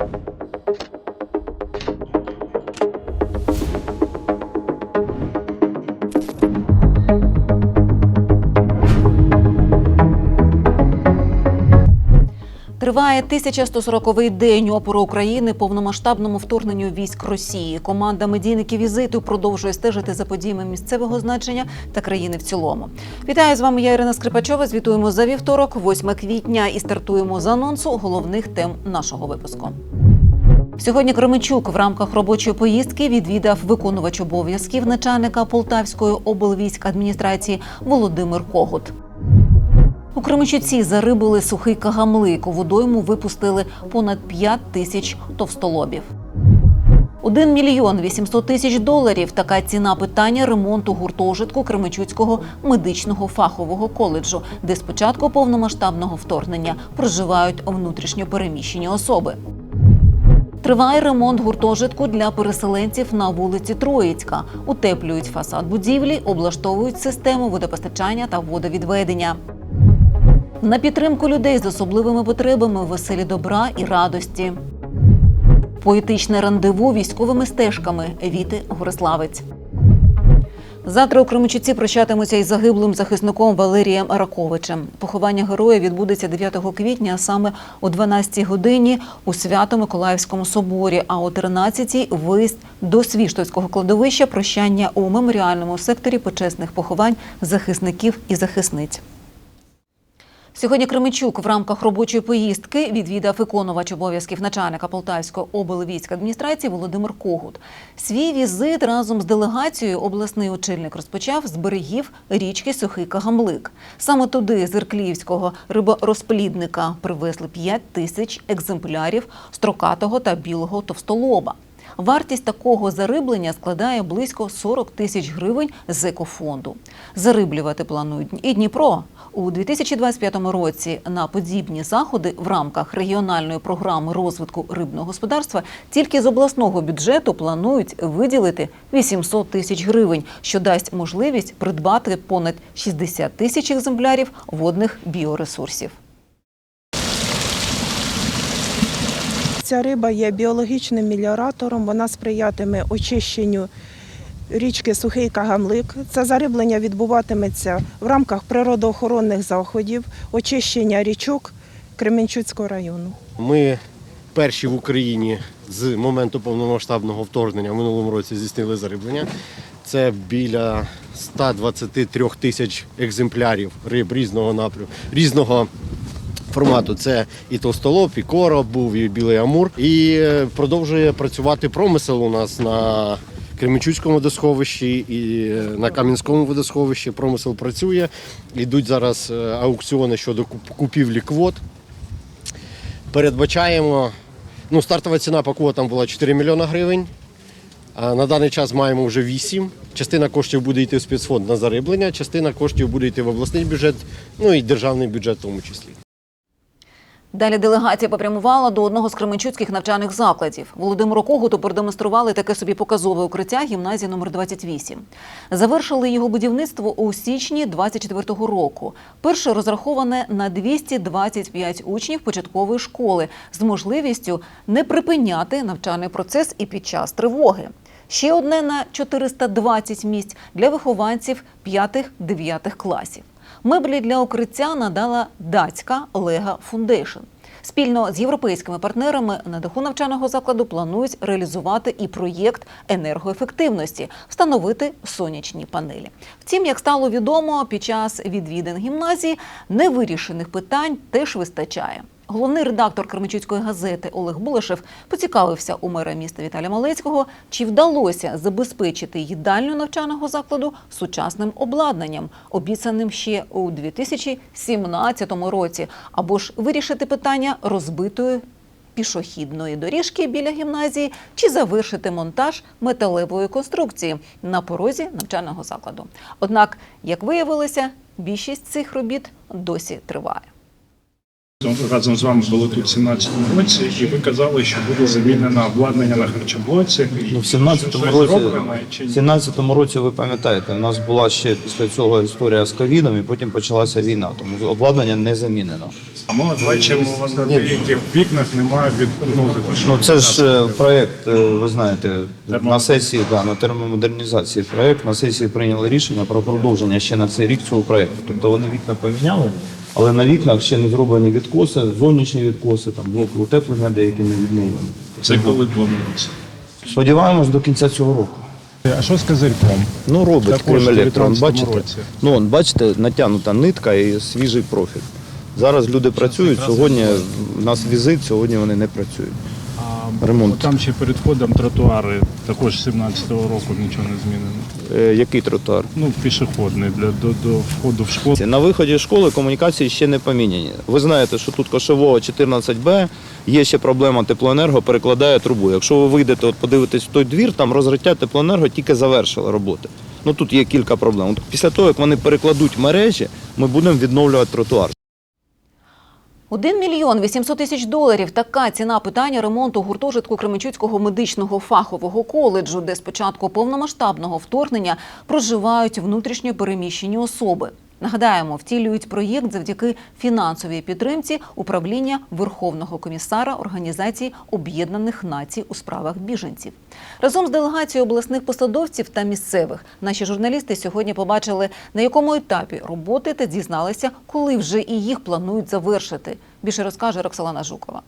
you. Триває 1140-й день опору України повномасштабному вторгненню військ Росії. Команда медійників візиту продовжує стежити за подіями місцевого значення та країни в цілому. Вітаю з вами. Я Ірина Скрипачова. Звітуємо за вівторок, 8 квітня, і стартуємо з анонсу головних тем нашого випуску. Сьогодні Кременчук в рамках робочої поїздки відвідав виконувач обов'язків начальника Полтавської облвійськ адміністрації Володимир Когут. У Кременчуці зарибили сухий кагамлик. У водойму випустили понад 5 тисяч товстолобів. 1 мільйон 800 тисяч доларів – така ціна питання ремонту гуртожитку Кременчуцького медичного фахового коледжу, де з початку повномасштабного вторгнення проживають внутрішньо переміщені особи. Триває ремонт гуртожитку для переселенців на вулиці Троїцька. Утеплюють фасад будівлі, облаштовують систему водопостачання та водовідведення. На підтримку людей з особливими потребами веселі добра і радості. Поетичне рандеву військовими стежками Віти Гориславець. Завтра у Кременчуці прощатимуться із загиблим захисником Валерієм Раковичем. Поховання героя відбудеться 9 квітня, а саме о 12 годині у Свято-Миколаївському соборі, а о 13 виїзд до Свіштовського кладовища прощання у меморіальному секторі почесних поховань захисників і захисниць. Сьогодні Кременчук в рамках робочої поїздки відвідав виконувач обов'язків начальника Полтавської облвійськадміністрації Володимир Когут. Свій візит разом з делегацією обласний очільник розпочав з берегів річки Сухий Кагамлик. Саме туди з Іркліївського риборозплідника привезли 5 тисяч екземплярів строкатого та білого товстолоба. Вартість такого зариблення складає близько 40 тисяч гривень з екофонду. Зариблювати планують і Дніпро. У 2025 році на подібні заходи в рамках регіональної програми розвитку рибного господарства тільки з обласного бюджету планують виділити 800 тисяч гривень, що дасть можливість придбати понад 60 тисяч екземплярів водних біоресурсів. Ця риба є біологічним меліоратором, вона сприятиме очищенню річки Сухий Кагамлик. Це зариблення відбуватиметься в рамках природоохоронних заходів, очищення річок Кременчуцького району. Ми перші в Україні з моменту повномасштабного вторгнення в минулому році здійснили зариблення. Це біля 123 тисяч екземплярів риб різного напрямку, різного формату. Це і товстолоб, і короб був, і білий амур. І е, продовжує працювати промисел у нас на Кременчуцькому водосховищі і е, на Кам'янському водосховищі. Промисел працює. Йдуть зараз е, аукціони щодо купівлі квот. Передбачаємо, ну, стартова ціна по квотам була 4 мільйони гривень. А на даний час маємо вже 8. Частина коштів буде йти в спецфонд на зариблення, частина коштів буде йти в обласний бюджет, ну і державний бюджет в тому числі. Далі делегація попрямувала до одного з кременчуцьких навчальних закладів. Володимиру Когуту продемонстрували таке собі показове укриття гімназії номер 28. Завершили його будівництво у січні 24-го року. Перше розраховане на 225 учнів початкової школи з можливістю не припиняти навчальний процес і під час тривоги. Ще одне на 420 місць для вихованців 5-9 класів. Меблі для укриття надала датська Лега Фундейшн. Спільно з європейськими партнерами на даху навчального закладу планують реалізувати і проєкт енергоефективності, встановити сонячні панелі. Втім, як стало відомо, під час відвідин гімназії невирішених питань теж вистачає. Головний редактор Кременчуцької газети Олег Булашев поцікавився у мера міста Віталія Малецького, чи вдалося забезпечити їдальню навчального закладу сучасним обладнанням, обіцяним ще у 2017 році, або ж вирішити питання розбитої пішохідної доріжки біля гімназії, чи завершити монтаж металевої конструкції на порозі навчального закладу. Однак, як виявилося, більшість цих робіт досі триває. Разом з вами були тут в 17-му році, і ви казали, що буде замінено обладнання на харчоблоці. Ну, в 17-му році, в 17-му році, ви пам'ятаєте, у нас була ще після цього історія з ковідом, і потім почалася війна, тому обладнання не замінено. А ми бачимо, на деяких вікнах немає від ну, Ну це ж е, проект, е, ви знаєте, на сесії, да, на термомодернізації проект, на сесії прийняли рішення про продовження ще на цей рік цього проекту. Тобто вони вікна поміняли, але на вікнах ще не зроблені відкоси, зовнішні відкоси, там блоки утеплення деякі не відновлені. це коли планується. Сподіваємось до кінця цього року. А що з козирьком? Ну, робить крім Крим у Електро, он, 19-му бачите? Ну, он, бачите, натягнута нитка і свіжий профіль. Зараз люди працюють, сьогодні у нас візит, сьогодні вони не працюють. Ремонт. Там ще перед входом тротуари, також 17-го року нічого не змінено. Е, який тротуар? Ну, пішохідний для до, до входу в школу. На виході з школи комунікації ще не поміняні. Ви знаєте, що тут кошового 14Б, є ще проблема теплоенерго, перекладає трубу. Якщо ви вийдете, от подивитесь в той двір, там розриття теплоенерго тільки завершило роботи. Ну тут є кілька проблем. Після того, як вони перекладуть мережі, ми будемо відновлювати тротуар. 1 мільйон 800 тисяч доларів. Така ціна питання ремонту гуртожитку Кременчуцького медичного фахового коледжу, де з початку повномасштабного вторгнення проживають внутрішньо переміщені особи. Нагадаємо, втілюють проєкт завдяки фінансовій підтримці управління Верховного комісара Організації Об'єднаних Націй у справах біженців. Разом з делегацією обласних посадовців та місцевих наші журналісти сьогодні побачили, на якому етапі роботи та дізналися, коли вже і їх планують завершити. Більше розкаже Роксолана Жукова.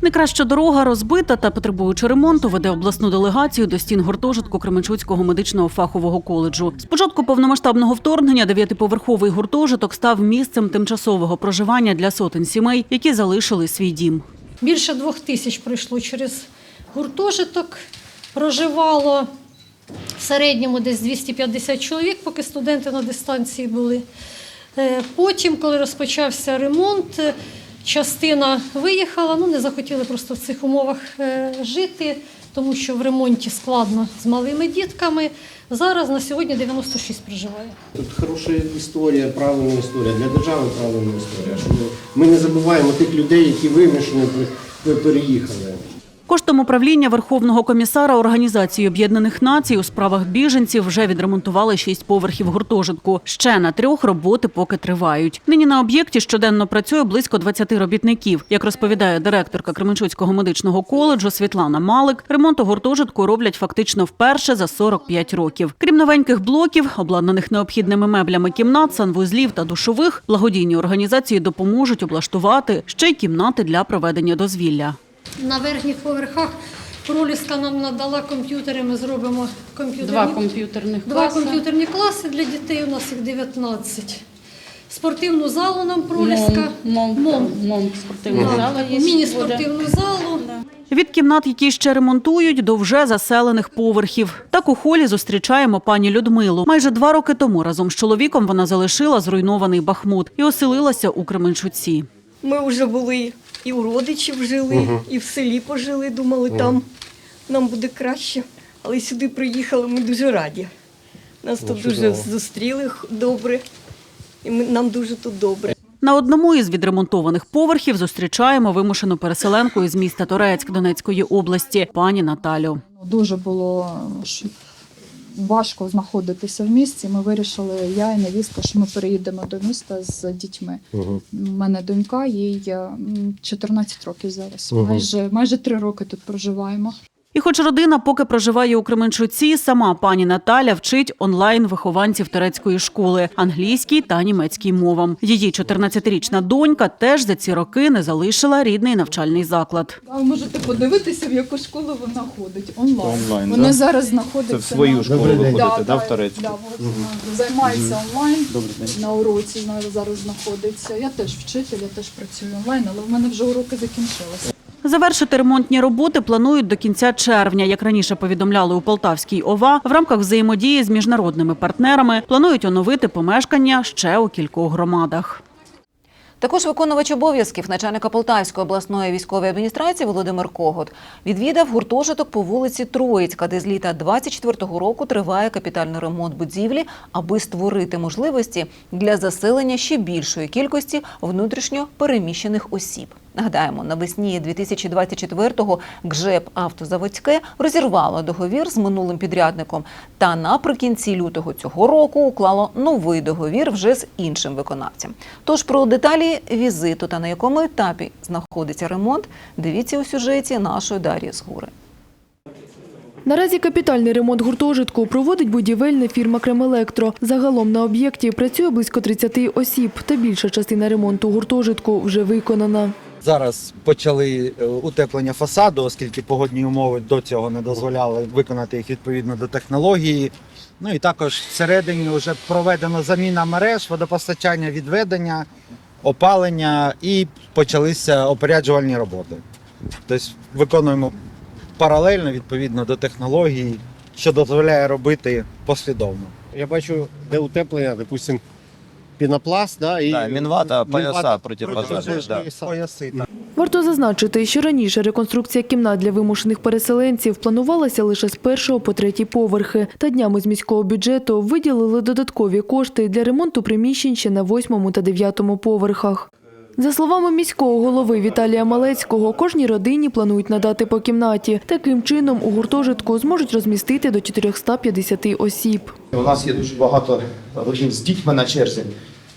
Найкраща дорога розбита та потребуючи ремонту веде обласну делегацію до стін гуртожитку Кременчуцького медичного фахового коледжу. З початку повномасштабного вторгнення дев'ятиповерховий гуртожиток став місцем тимчасового проживання для сотень сімей, які залишили свій дім. Більше двох тисяч пройшло через гуртожиток. Проживало в середньому десь 250 чоловік, поки студенти на дистанції були. Е, Потім, коли розпочався ремонт, частина виїхала, ну не захотіли просто в цих умовах е, жити, тому що в ремонті складно з малими дітками. Зараз на сьогодні 96 проживає. Тут хороша історія, правильна історія, для держави правильна історія. Що ми- не забуваємо тих людей, які вимушені переїхали. Коштом управління Верховного комісара Організації Об'єднаних Націй у справах біженців вже відремонтували шість поверхів гуртожитку. Ще на трьох роботи поки тривають. Нині на об'єкті щоденно працює близько 20 робітників. Як розповідає директорка Кременчуцького медичного коледжу Світлана Малик, ремонт у гуртожитку роблять фактично вперше за 45 років. Крім новеньких блоків, обладнаних необхідними меблями кімнат, санвузлів та душових, благодійні організації допоможуть облаштувати ще й кімнати для проведення дозвілля. На верхніх поверхах проліска нам надала комп'ютери. Ми зробимо комп'ютерні, Два комп'ютерних два класи. комп'ютерні класи для дітей. У нас їх 19. Спортивну залу нам проліска. Мом, мом, мом спортивна Да, зала є. міні-спортивну залу. Від кімнат, які ще ремонтують, до вже заселених поверхів. Так у холі зустрічаємо пані Людмилу. Майже два роки тому разом з чоловіком вона залишила зруйнований Бахмут і оселилася у Кременчуці. Ми вже були і у родичів жили, і в селі пожили, думали, там нам буде краще. Але сюди приїхали, ми дуже раді. Нас тут дуже зустріли добре, і ми, нам дуже тут добре. На одному із відремонтованих поверхів зустрічаємо вимушену переселенку із міста Торецьк Донецької області, пані Наталю. Дуже було важко знаходитися в місті. Ми вирішили, я і невістка, що ми переїдемо до міста з дітьми. У мене донька, їй е, 14 років зараз. Угу. Майже майже три роки тут проживаємо. І хоч родина поки проживає у Кременчуці, сама пані Наталя вчить онлайн вихованців турецької школи англійській та німецькій мовам. Її 14-річна донька теж за ці роки не залишила рідний навчальний заклад. Ви можете подивитися, в яку школу вона ходить онлайн. Онлайн, вона да? зараз Це знаходиться в свою на... школу Добрий ви день. ходите, да, в Торецьку? Да, от, займається онлайн. Добрий день. На уроці зараз знаходиться. Я теж вчитель, я теж працюю онлайн, але в мене вже уроки закінчилися. Завершити ремонтні роботи планують до кінця червня. Як раніше повідомляли у Полтавській ОВА, в рамках взаємодії з міжнародними партнерами планують оновити помешкання ще у кількох громадах. Також виконувач обов'язків начальника Полтавської обласної військової адміністрації Володимир Когот відвідав гуртожиток по вулиці Троїцька, де з літа 24-го року триває капітальний ремонт будівлі, аби створити можливості для заселення ще більшої кількості внутрішньо переміщених осіб. Нагадаємо, навесні 2024-го ГЖЕП «Автозаводське» розірвало договір з минулим підрядником та наприкінці лютого цього року уклало новий договір вже з іншим виконавцем. Тож про деталі візиту та на якому етапі знаходиться ремонт, дивіться у сюжеті нашої Дар'ї Згури. Наразі капітальний ремонт гуртожитку проводить будівельна фірма «Кремелектро». Загалом на об'єкті працює близько 30 осіб, та більша частина ремонту гуртожитку вже виконана. Зараз почали е, утеплення фасаду, оскільки погодні умови до цього не дозволяли виконати їх відповідно до технології. Ну і також всередині вже проведено заміна мереж, водопостачання, відведення, опалення і почалися опоряджувальні роботи. Тобто виконуємо паралельно відповідно до технології, що дозволяє робити послідовно. Я бачу, де утеплення, допустим, пінопласт, да, і Да, мінвата, пояса протипожежні, да. Пояси, так. Варто зазначити, що раніше реконструкція кімнат для вимушених переселенців планувалася лише з першого по третій поверхи. Та днями з міського бюджету виділили додаткові кошти для ремонту приміщень ще на восьмому та дев'ятому поверхах. За словами міського голови Віталія Малецького, кожній родині планують надати по кімнаті. Таким чином у гуртожитку зможуть розмістити до 450 осіб. У нас є дуже багато родин з дітьми на черзі.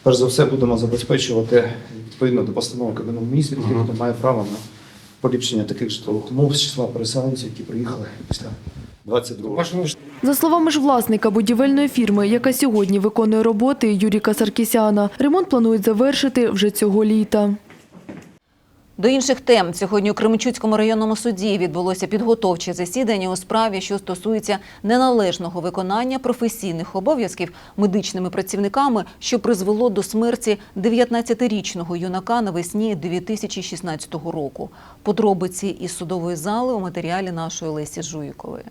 Перш за все будемо забезпечувати відповідно до постанови Кабінету міністрів, який хто має право на поліпшення таких житлових умов з числа переселенців, які приїхали після 22 За словами ж власника будівельної фірми, яка сьогодні виконує роботи Юріка Саркісяна, ремонт планують завершити вже цього літа. До інших тем сьогодні у Кременчуцькому районному суді відбулося підготовче засідання у справі, що стосується неналежного виконання професійних обов'язків медичними працівниками, що призвело до смерті 19-річного юнака навесні 2016 року. Подробиці із судової зали у матеріалі нашої Лесі Жуїкової.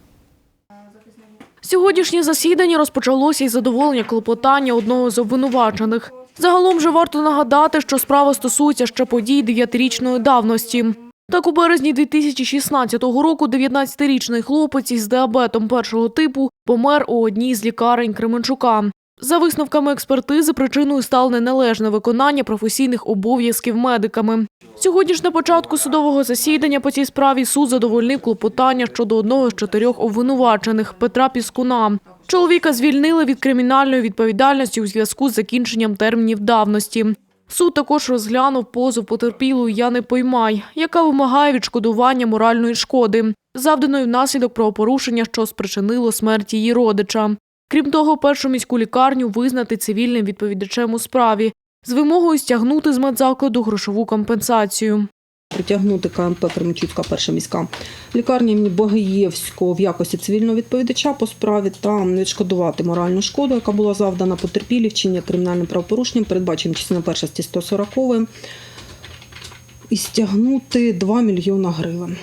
Сьогоднішнє засідання розпочалося із задоволення клопотання одного з обвинувачених. Загалом же варто нагадати, що справа стосується ще подій дев'ятирічної давності. Так, у березні 2016 року 19-річний хлопець із діабетом першого типу помер у одній з лікарень Кременчука. За висновками експертизи, причиною стало неналежне виконання професійних обов'язків медиками. Сьогодні ж на початку судового засідання по цій справі суд задовольнив клопотання щодо одного з чотирьох обвинувачених Петра Піскуна. Чоловіка звільнили від кримінальної відповідальності у зв'язку з закінченням термінів давності. Суд також розглянув позов потерпілої Яни Поймай, яка вимагає відшкодування моральної шкоди, завданої внаслідок правопорушення, що спричинило смерть її родича. Крім того, першу міську лікарню визнати цивільним відповідачем у справі з вимогою стягнути з медзакладу грошову компенсацію. Притягнути КМП Кременчуцька перша міська лікарня імені Богиєвського в якості цивільного відповідача по справі та відшкодувати моральну шкоду, яка була завдана потерпілі вчинення кримінальним правопорушенням, передбаченим частиною 1 статті 140, і стягнути 2 мільйона гривень.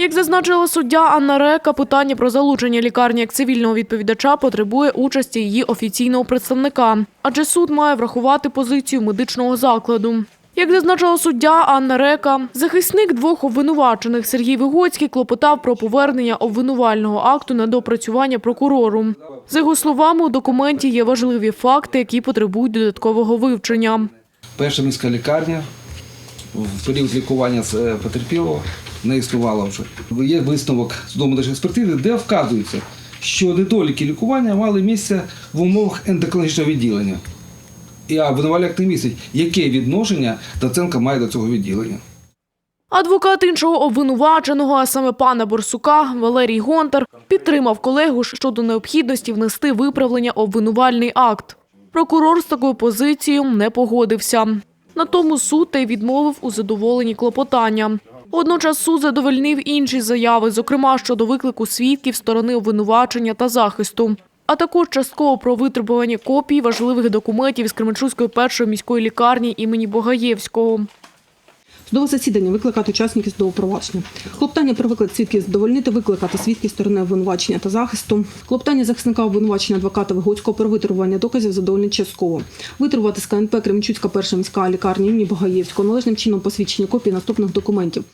Як зазначила суддя Анна Река, питання про залучення лікарні як цивільного відповідача потребує участі її офіційного представника, адже суд має врахувати позицію медичного закладу. Як зазначила суддя Анна Река, захисник двох обвинувачених Сергій Вигоцький клопотав про повернення обвинувального акту на допрацювання прокурору. За його словами, у документі є важливі факти, які потребують додаткового вивчення. Перша міська лікарня в період лікування е, потерпілого не існувала вже. Є висновок судово медичної експертизи, де вказується, що недоліки лікування мали місце в умовах ендокринічного відділення. І обвинувальний акт не містить, яке відношення Доценко має до цього відділення. Адвокат іншого обвинуваченого, а саме пана Борсука, Валерій Гонтар, підтримав колегу щодо необхідності внести виправлення обвинувальний акт. Прокурор з такою позицією не погодився. На тому суд та й відмовив у задоволенні клопотання. Водночас суд задовольнив інші заяви, зокрема щодо виклику свідків сторони обвинувачення та захисту, а також частково про витребування копій важливих документів з Кременчуцької першої міської лікарні імені Богаєвського. Судове засідання викликати учасників судового провадження. Клопотання про виклик свідків задовольнити, викликати свідків сторони обвинувачення та захисту. Клопотання захисника обвинувачення адвоката Вигоцького про витребування доказів задовольнити частково. Витребувати з КНП Кременчуцька перша міська лікарня імені Богаєвського належним чином посвідчення копії наступних документів.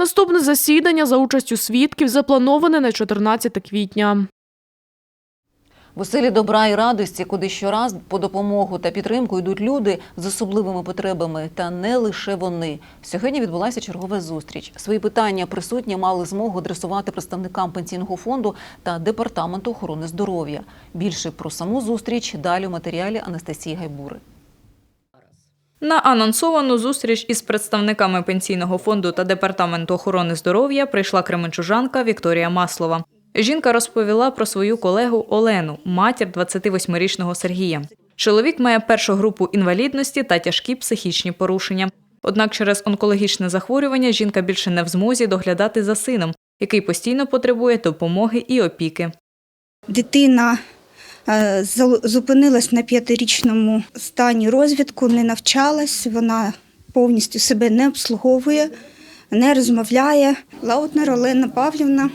Наступне засідання за участю свідків заплановане на 14 квітня. В оселі добра і радості, куди щораз по допомогу та підтримку йдуть люди з особливими потребами, та не лише вони. Сьогодні відбулася чергова зустріч. Свої питання присутні мали змогу адресувати представникам пенсійного фонду та департаменту охорони здоров'я. Більше про саму зустріч далі у матеріалі Анастасії Гайбури. На анонсовану зустріч із представниками пенсійного фонду та департаменту охорони здоров'я прийшла кременчужанка Вікторія Маслова. Жінка розповіла про свою колегу Олену, матір 28-річного Сергія. Чоловік має першу групу інвалідності та тяжкі психічні порушення. Однак через онкологічне захворювання жінка більше не в змозі доглядати за сином, який постійно потребує допомоги і опіки. Дитина зупинилась на п'ятирічному стані розвитку, не навчалась, вона повністю себе не обслуговує, не розмовляє. Лаутнер Олена Павлівна,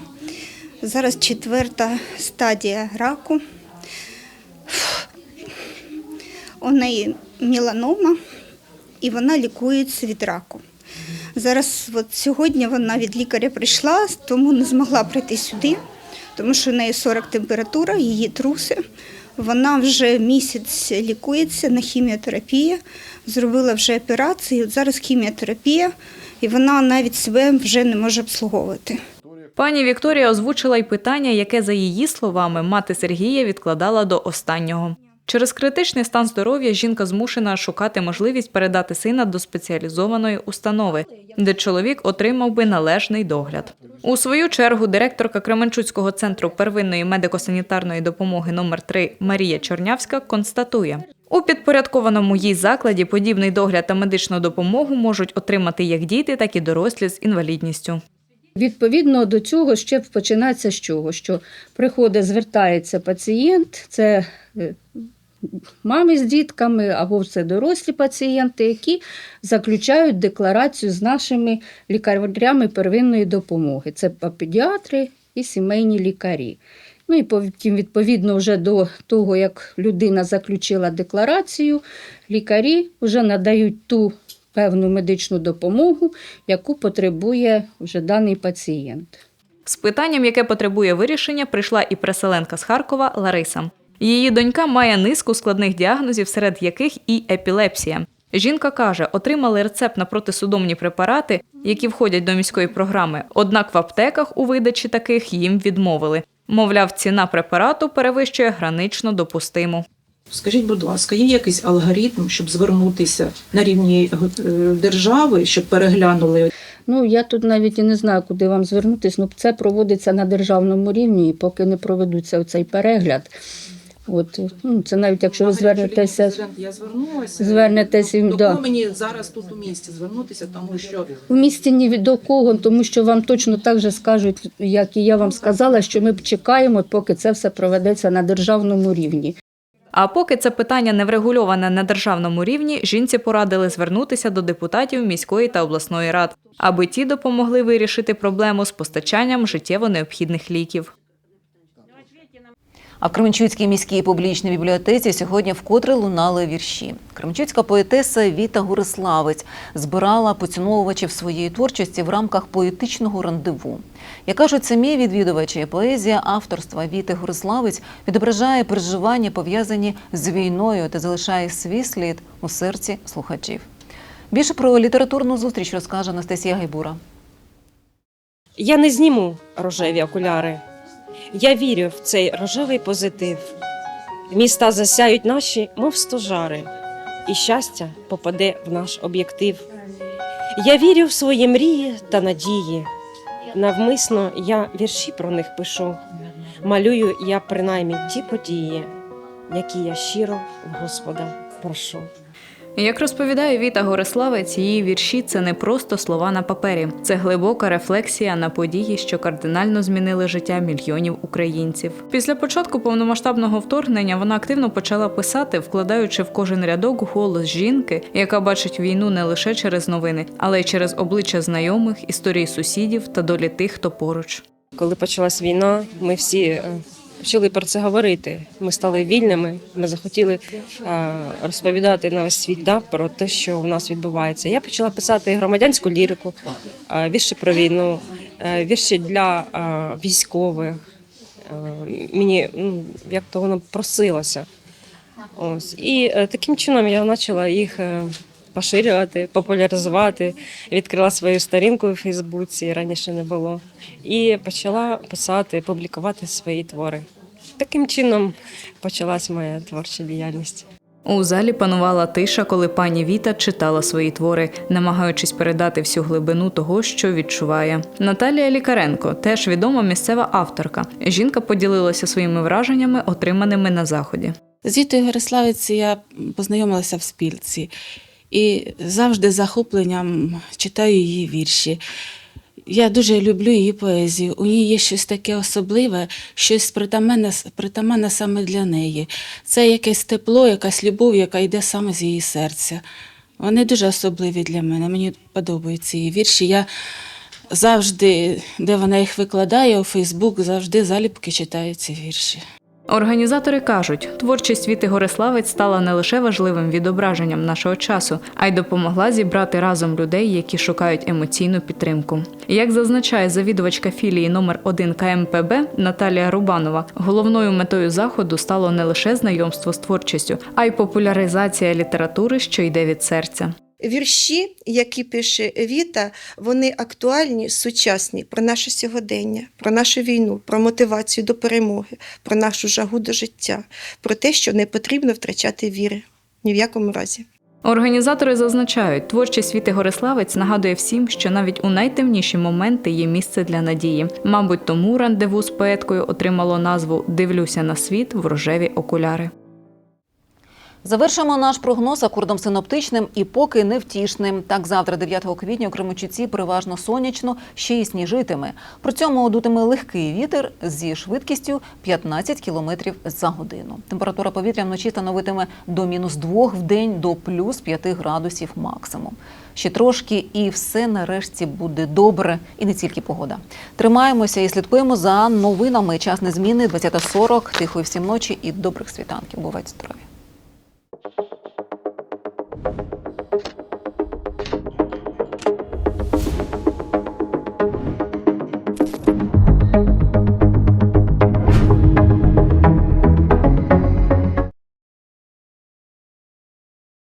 зараз четверта стадія раку. У неї меланома і вона лікується від раку. Зараз от сьогодні вона від лікаря прийшла, тому не змогла прийти сюди, тому що в неї 40 температура, її труси. Вона вже місяць лікується на хіміотерапії, зробила вже операцію. От зараз хіміотерапія, і вона навіть себе вже не може обслуговувати. Пані Вікторія озвучила й питання, яке, за її словами, мати Сергія відкладала до останнього. Через критичний стан здоров'я жінка змушена шукати можливість передати сина до спеціалізованої установи, де чоловік отримав би належний догляд. У свою чергу директорка Кременчуцького центру первинної медико-санітарної допомоги номер 3 Марія Чорнявська констатує. У підпорядкованому їй закладі подібний догляд та медичну допомогу можуть отримати як діти, так і дорослі з інвалідністю. Відповідно до цього ще починається з чого? Що приходить, звертається пацієнт, це е, мами з дітками або це дорослі пацієнти, які заключають декларацію з нашими лікарями первинної допомоги. Це педіатри і сімейні лікарі. Ну і потім, відповідно, вже до того, як людина заключила декларацію, лікарі вже надають ту певну медичну допомогу, яку потребує вже даний пацієнт. З питанням, яке потребує вирішення, прийшла і переселенка з Харкова Лариса. Її донька має низку складних діагнозів, серед яких і епілепсія. Жінка каже, отримали рецепт на протисудомні препарати, які входять до міської програми. Однак в аптеках у видачі таких їм відмовили. Мовляв, ціна препарату перевищує гранично допустиму. Скажіть, будь ласка, є якийсь алгоритм, щоб звернутися на рівні е, держави, щоб переглянули? Ну, я тут навіть і не знаю, куди вам звернутися. Ну, це проводиться на державному рівні, і поки не проведуться цей перегляд. От, ну, це навіть якщо ви звернетеся, Я звернулася. звернетеся До да. кого мені зараз тут у місті звернутися, тому що в місті ні від до кого, тому що вам точно так же скажуть, як і я вам сказала, що ми чекаємо, поки це все проведеться на державному рівні. А поки це питання не врегульоване на державному рівні, жінці порадили звернутися до депутатів міської та обласної рад, аби ті допомогли вирішити проблему з постачанням життєво необхідних ліків. А в Кременчуцькій міській публічній бібліотеці сьогодні вкотре лунали вірші. Кременчуцька поетеса Віта Гориславець збирала поціновувачів своєї творчості в рамках поетичного рандеву. Як кажуть самі відвідувачі, поезія авторства Віти Гориславець відображає переживання, пов'язані з війною та залишає свій слід у серці слухачів. Більше про літературну зустріч розкаже Анастасія Гайбура. Я не зніму рожеві окуляри. Я вірю в цей рожевий позитив. Міста засяють наші, мов стожари, і щастя попаде в наш об'єктив. Я вірю в свої мрії та надії. Навмисно я вірші про них пишу. Малюю я принаймні ті події, які я щиро в Господа прошу. Як розповідає Віта Гориславець, її вірші це не просто слова на папері, це глибока рефлексія на події, що кардинально змінили життя мільйонів українців. Після початку повномасштабного вторгнення вона активно почала писати, вкладаючи в кожен рядок голос жінки, яка бачить війну не лише через новини, але й через обличчя знайомих, історії сусідів та долі тих, хто поруч. Коли почалась війна, ми всі е, почали про це говорити. Ми стали вільними. Ми захотіли е, розповідати на весь світ да, про те, що в нас відбувається. Я почала писати громадянську лірику, е, вірші про війну, е, вірші для військових. Мені ну, як то воно просилося. Ось. І таким чином я почала їх поширювати, популяризувати. Відкрила свою сторінку у Фейсбуці, раніше не було. І почала писати, публікувати свої твори. Таким чином почалась моя творча діяльність. У залі панувала тиша, коли пані Віта читала свої твори, намагаючись передати всю глибину того, що відчуває. Наталія Лікаренко, теж відома місцева авторка. Жінка поділилася своїми враженнями, отриманими на заході. З Вітою Гориславиці я познайомилася в спілці і завжди захопленням читаю її вірші. Я дуже люблю її поезію. У ній є щось таке особливе, щось притаманне, притаманне саме для неї. Це якесь тепло, якась любов, яка йде саме з її серця. Вони дуже особливі для мене. Мені подобаються її вірші. Я завжди, де вона їх викладає, у Фейсбук, завжди залюбки читаю ці вірші. Організатори кажуть, творчість Віти Гориславець стала не лише важливим відображенням нашого часу, а й допомогла зібрати разом людей, які шукають емоційну підтримку. Як зазначає завідувачка філії номер 1 КМПБ Наталія Рубанова, головною метою заходу стало не лише знайомство з творчістю, а й популяризація літератури, що йде від серця. Вірші, які пише Віта, вони актуальні, сучасні про наше сьогодення, про нашу війну, про мотивацію до перемоги, про нашу жагу до життя, про те, що не потрібно втрачати віри ні в якому разі. Організатори зазначають, творчість Віти Гориславець нагадує всім, що навіть у найтемніші моменти є місце для надії. Мабуть, тому рандеву з поеткою отримало назву Дивлюся на світ в рожеві окуляри. Завершимо наш прогноз акордом синоптичним і поки невтішним. Так, завтра, 9 квітня, у Кременчуці переважно сонячно, ще й сніжитиме. При цьому дутиме легкий вітер зі швидкістю 15 км за годину. Температура повітря вночі становитиме до мінус 2 в день до плюс 5 градусів максимум. Ще трошки, і все нарешті буде добре, і не тільки погода. Тримаємося і слідкуємо за новинами. Час незмінний, 20.40, тихої всім ночі і добрих світанків. Бувайте здорові!